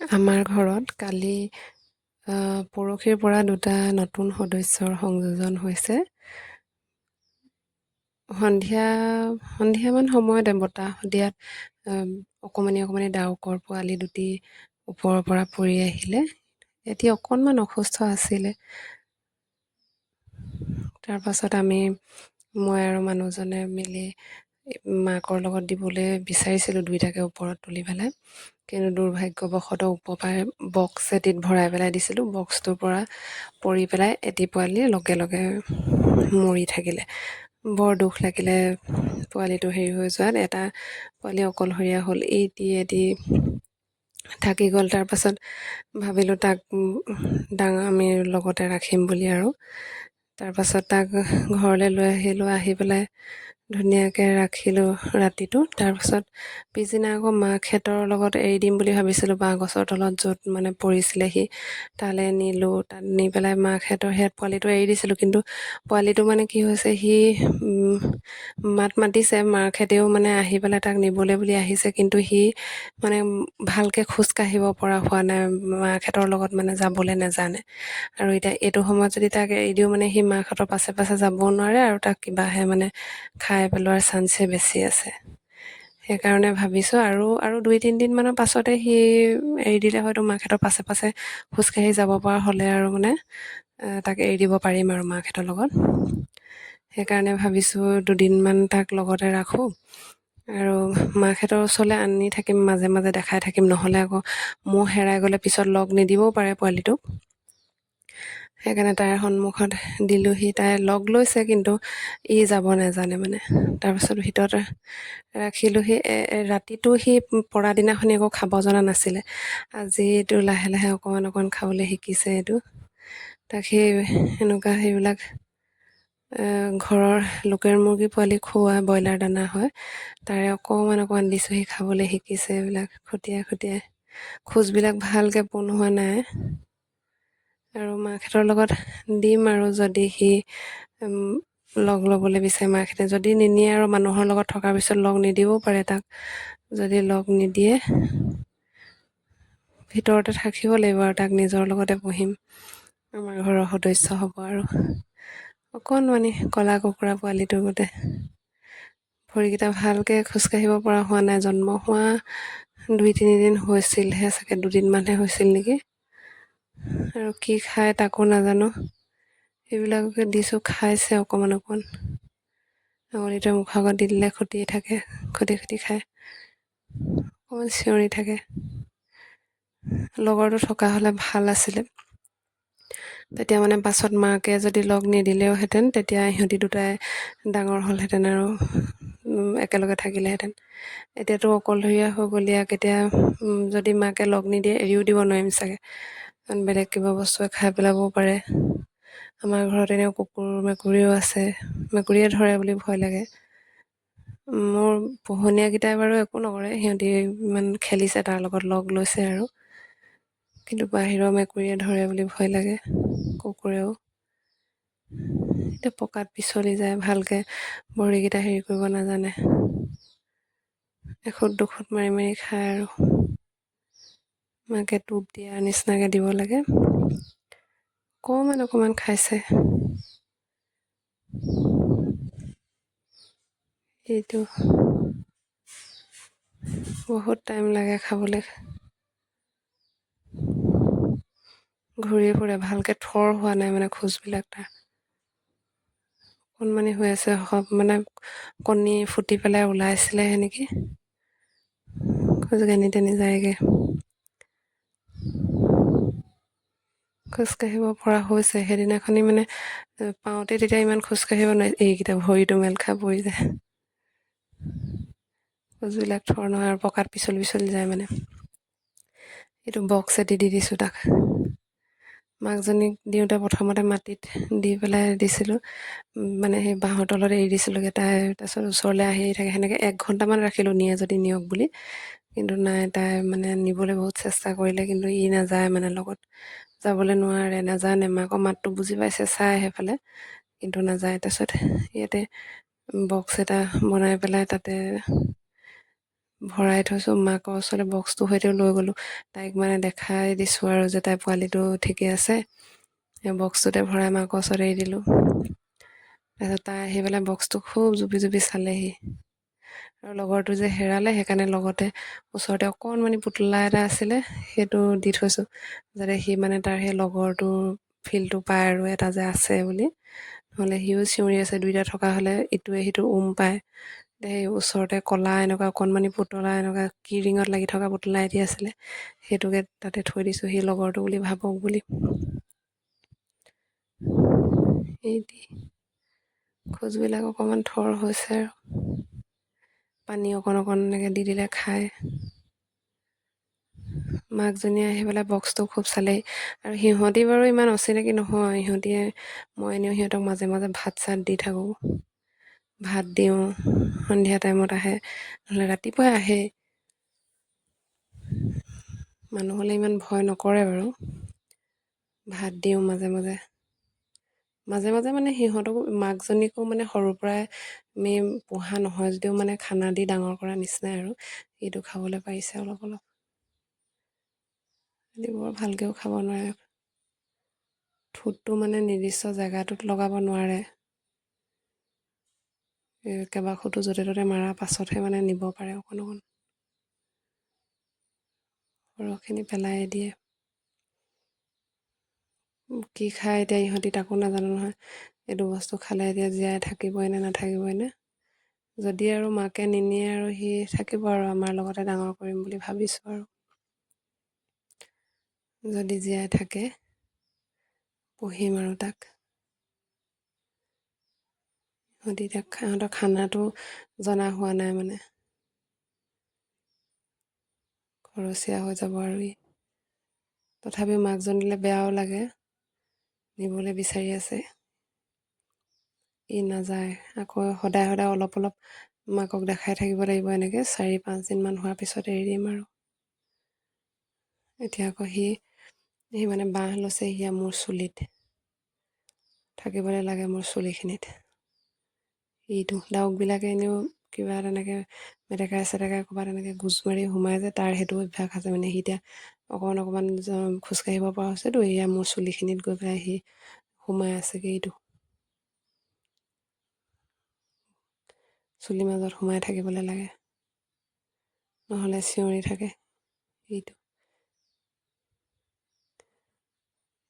আমাৰ ঘৰত কালি পৰহিৰ পৰা দুটা নতুন সদস্যৰ সংযোজন হৈছে। সন্ধিয়া সন্ধিয়ামান সময়তে বতাহ দিয়াত অকণমানি অকণমানি ডাউকৰ পোৱালি দুটি ওপৰৰ পৰা পৰি আহিলে। এটি অকণমান অসুস্থ আছিলে। তাৰপাছত আমি মই আৰু মানুহজনে মিলি মাকৰ লগত দিবলৈ বিচাৰিছিলোঁ দুইটাকে ওপৰত তুলি পেলাই। কিন্তু দুৰ্ভাগ্যবশতঃ ওপৰপৰাই বক্স এটিত ভৰাই পেলাই দিছিলোঁ। বক্সটোৰ পৰা পৰি পেলাই এটি পোৱালি লগে লগে মৰি থাকিলে। বৰ দুখ লাগিলে পোৱালিটো হেৰি হৈ যোৱাত। এটা পোৱালি অকলশৰীয়া হ'ল। এটি এটি থাকি গ'ল। তাৰপাছত ভাবিলোঁ তাক ডাঙৰ আমি লগতে ৰাখিম বুলি আৰু। তাৰপাছত তাক ঘৰলৈ লৈ আহিলোঁ। আহি পেলাই ধুনীয়াকৈ ৰাখিলোঁ ৰাতিটো। তাৰপাছত পিছদিনা আকৌ মাকহেঁতৰ লগত এৰি দিম বুলি ভাবিছিলোঁ বাঁহ গছৰ তলত য'ত মানে পৰিছিলেহি তালৈ নিলোঁ তাত নি পেলাই মাকহেঁতৰ সেয়াত পোৱালিটো এৰি দিছিলোঁ। কিন্তু পোৱালিটো মানে কি হৈছে সি মাত মাতিছে মাকহেঁতেও মানে আহি পেলাই তাক নিবলৈ বুলি আহিছে। কিন্তু সি মানে ভালকৈ খোজ কাঢ়িব পৰা হোৱা নাই মাকহেঁতৰ লগত মানে যাবলৈ নেজানে। আৰু এতিয়া এইটো সময়ত যদি তাক এৰি দিওঁ মানে সি মাকহঁতৰ পাছে পাছে যাবও নোৱাৰে আৰু তাক কিবাহে মানে খাই পেলোৱাৰ চান্সে বেছি আছে। সেইকাৰণে ভাবিছোঁ আৰু আৰু দুই তিনিদিনমানৰ পাছতে সি এৰি দিলে হয়তো মাকহেঁতৰ পাছে পাছে খোজকাঢ়ি যাব পৰা হ'লে আৰু মানে তাক এৰি দিব পাৰিম আৰু মাকহেঁতৰ লগত। সেইকাৰণে ভাবিছোঁ দুদিনমান তাক লগতে ৰাখোঁ। আৰু মাকহেঁতৰ ওচৰলৈ আনি থাকিম মাজে মাজে দেখাই থাকিম নহ'লে আকৌ ম'হ হেৰাই গ'লে পিছত লগ নিদিবও পাৰে পোৱালিটোক। সেইকাৰণে তাইৰ সন্মুখত দিলোঁহি তাই লগ লৈছে কিন্তু ই যাব নাজানে মানে। তাৰপাছত ভিতৰত ৰাখিলোঁ সি ৰাতিটো সি পৰা দিনাখনি একো খাব জনা নাছিলে। আজিতো লাহে লাহে অকণমান অকণমান খাবলৈ শিকিছে এইটো। তাক সেই এনেকুৱা সেইবিলাক ঘৰৰ লোকেল মুৰ্গী পোৱালি খুওৱা ব্ৰইলাৰ দানা হয় তাৰে অকণমান অকণমান দিছোঁ সি খাবলৈ শিকিছে এইবিলাক। খটিয়াই খটিয়াই খোজবিলাক ভালকৈ পোন হোৱা নাই। আৰু মাকহেঁতৰ লগত দিম আৰু যদি সি লগ ল'বলৈ বিচাৰে। মাকহেঁতে যদি নিনিয়ে আৰু মানুহৰ লগত থকাৰ পিছত লগ নিদিবও পাৰে তাক যদি লগ নিদিয়ে ভিতৰতে থাকিব লাগিব আৰু তাক নিজৰ লগতে পুহিম। আমাৰ ঘৰৰ সদস্য হ'ব আৰু। অকণমানি ক'লা কুকুৰা পোৱালিটো গোতে ভৰিকেইটা ভালকৈ খোজকাঢ়িব পৰা হোৱা নাই। জন্ম হোৱা দুই তিনিদিন হৈছিলহে চাগে দুদিনমানহে হৈছিল নেকি? আৰু কি খায় তাকো নাজানো। সেইবিলাককে দিছোঁ খাইছে অকণমান অকণমান আঙুলিটোৱে মুখৰ আগত দি দিলে খুটিয়ে থাকে খুটি খুটি খায়। অকণমান চিঞৰি থাকে। লগৰটো থকা হ'লে ভাল আছিলে। তেতিয়া মানে পাছত মাকে যদি লগ নিদিলেওহেঁতেন তেতিয়া সিহঁতি দুটাই ডাঙৰ হ'লহেঁতেন আৰু একেলগে থাকিলেহেঁতেন। এতিয়াতো অকলশৰীয়া হৈ গ'ল ইয়াক এতিয়া যদি মাকে লগ নিদিয়ে এৰিও দিব নোৱাৰিম চাগে। কাৰণ বেলেগ কিবা বস্তুৱে খাই পেলাবও পাৰে। আমাৰ ঘৰত এনেও কুকুৰ মেকুৰীও আছে মেকুৰীয়ে ধৰে বুলি ভয় লাগে। মোৰ পোহনীয়াকেইটাই বাৰু একো নকৰে সিহঁতি ইমান খেলিছে তাৰ লগত লগ লৈছে আৰু। কিন্তু বাহিৰৰ মেকুৰীয়ে ধৰে বুলি ভয় লাগে কুকুৰেও। এতিয়া পকাত পিচলি যায় ভালকৈ ভৰিকেইটা হেৰি কৰিব নাজানে। এখুত দুখুত মাৰি মাৰি খায় আৰু। মাকে টোপ দিয়াৰ নিচিনাকৈ দিব লাগে। অকণমান অকণমান খাইছে। এইটো বহুত টাইম লাগে খাবলৈ। ঘূৰি ফুৰে ভালকৈ থৰ হোৱা নাই মানে খোজবিলাক তাৰ। অকণমানি হৈ আছে মানে কণী ফুটি পেলাই ওলাইছিলে সেনেকৈ খোজ কানি টানি যায়গৈ। খোজকাঢ়িব পৰা হৈছে। সেইদিনাখনি মানে পাওঁতে তেতিয়া ইমান খোজকাঢ়িব নোৱাৰি। এইকেইটা ভৰিটো মেল খাই পৰি যায়। খোজবিলাক থৰ নহয় আৰু পকাত পিচলি পিচলি যায় মানে। এইটো বক্স এটি দি দিছোঁ তাক। মাকজনীক দিওঁতে প্ৰথমতে মাটিত দি পেলাই দিছিলোঁ। মানে সেই বাঁহৰ তলত এৰি দিছিলোঁগৈ। তাই তাৰপিছত ওচৰলৈ আহি থাকে। সেনেকৈ এক ঘণ্টামান ৰাখিলোঁ নিয়ে যদি নিয়ক বুলি। কিন্তু নাই তাই মানে নিবলৈ বহুত চেষ্টা কৰিলে। কিন্তু ই নাযায় মানে লগত। যাবলৈ নোৱাৰে নাজানে মাকৰ মাতটো বুজি পাইছে চাই সেইফালে কিন্তু নাযায় তাৰপিছত ইয়াতে বক্স এটা বনাই পেলাই তাতে ভৰাই থৈছোঁ। মাকৰ ওচৰতে বক্সটো সৈতেও লৈ গ'লোঁ। তাইক মানে দেখাই দিছোঁ আৰু যে তাই পোৱালিটো ঠিকে আছে। বক্সটোতে ভৰাই মাকৰ ওচৰত এৰি দিলোঁ। তাৰপিছত তাই আহি পেলাই বক্সটো খুব জুপি জুপি চালেহি। আৰু লগৰটো যে হেৰালে সেইকাৰণে লগতে ওচৰতে অকণমানি পুতলা এটা আছিলে সেইটো দি থৈছোঁ। যাতে সি মানে তাৰ সেই লগৰটো ফিলটো পায় আৰু এটা যে আছে বুলি। নহ'লে সিও চিঞৰি আছে দুইটা থকা হ'লে ইটোৱে সিটো উম পায়। সেই ওচৰতে ক'লা এনেকুৱা অকণমানি পুতলা এনেকুৱা কি ৰিঙত লাগি থকা পুতলা এটি আছিলে সেইটোকে তাতে থৈ দিছোঁ সি লগৰটো বুলি ভাবক বুলি। খোজবিলাক অকণমান থৰ হৈছে আৰু। পানী অকণ অকণ এনেকৈ দি দিলে খায়। মাকজনীয়ে আহি পেলাই বক্সটো খুব চালেই। আৰু সিহঁতি বাৰু ইমান অচিনাকি নহয় সিহঁতিয়ে মই এনেও সিহঁতক মাজে মাজে ভাত চাত দি থাকোঁ। ভাত দিওঁ সন্ধিয়া টাইমত আহে নহ'লে ৰাতিপুৱাই আহেই মানুহ হ'লে ইমান ভয় নকৰে বাৰু। ভাত দিওঁ মাজে মাজে। মাজে মাজে মানে সিহঁতকো মাকজনীকো মানে সৰুৰ পৰাই আমি পোহা নহয় যদিও মানে খানা দি ডাঙৰ কৰা নিচিনাই আৰু। এইটো খাবলৈ পাৰিছে অলপ অলপ। বৰ ভালকৈও খাব নোৱাৰে। ঠোঁটটো মানে নিৰ্দিষ্ট জেগাটোত লগাব নোৱাৰে। কেইবাখোতো য'তে ত'তে মৰাৰ পাছতহে মানে নিব পাৰে অকণ অকণ। সৰহখিনি পেলাই দিয়ে। কি খায় এতিয়া ইহঁতি তাকো নাজানো নহয়। এইটো বস্তু খালে এতিয়া জীয়াই থাকিবই নে নাথাকিবই নে? যদি আৰু মাকে নিনিয়ে আৰু সি থাকিব আৰু আমাৰ লগতে ডাঙৰ কৰিম বুলি ভাবিছোঁ আৰু। যদি জীয়াই থাকে পুহিম আৰু তাক। সিহঁতি এতিয়া সিহঁতৰ খানাটো জনা হোৱা নাই মানে। খৰচীয়া হৈ যাব আৰু ই। তথাপিও মাকজনীলৈ বেয়াও লাগে। নিবলৈ বিচাৰি আছে। ই নাযায়। আকৌ সদায় সদায় অলপ অলপ মাকক দেখাই থাকিব লাগিব এনেকৈ। চাৰি পাঁচদিনমান হোৱাৰ পিছত এৰি দিম আৰু। এতিয়া আকৌ সি সি মানে বাঁহ লৈছে সিয়া মোৰ চুলিত। থাকিবলৈ লাগে মোৰ চুলিখিনিত। ইটো ডাউকবিলাকে এনেও কিবা তেনেকৈ মেটেকাই চেটেকাই ক'ৰবাত তেনেকৈ গোজ মাৰি সোমাই যে, তাৰ সেইটো অভ্যাস আছে মানে। সি এতিয়া অকণমান অকণমান খোজকাঢ়িব পৰা হৈছেতো। এয়া মোৰ চুলিখিনিত গৈ পেলাই সি সোমাই আছেগৈ এইটো। চুলিৰ মাজত সোমাই থাকিবলৈ লাগে। নহ'লে চিঞৰি থাকে এইটো।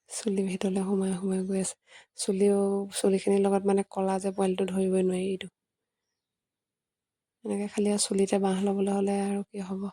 চুলিৰ ভিতৰলৈ সোমাই সোমাই গৈ আছে। চুলিও, চুলিখিনিৰ লগত মানে ক'লা যে, পোৱালিটো ধৰিবই নোৱাৰি এইটো। এনেকৈ খালি আৰু চুলিতে বাঁহ ল'বলৈ হ'লে আৰু কি হ'ব?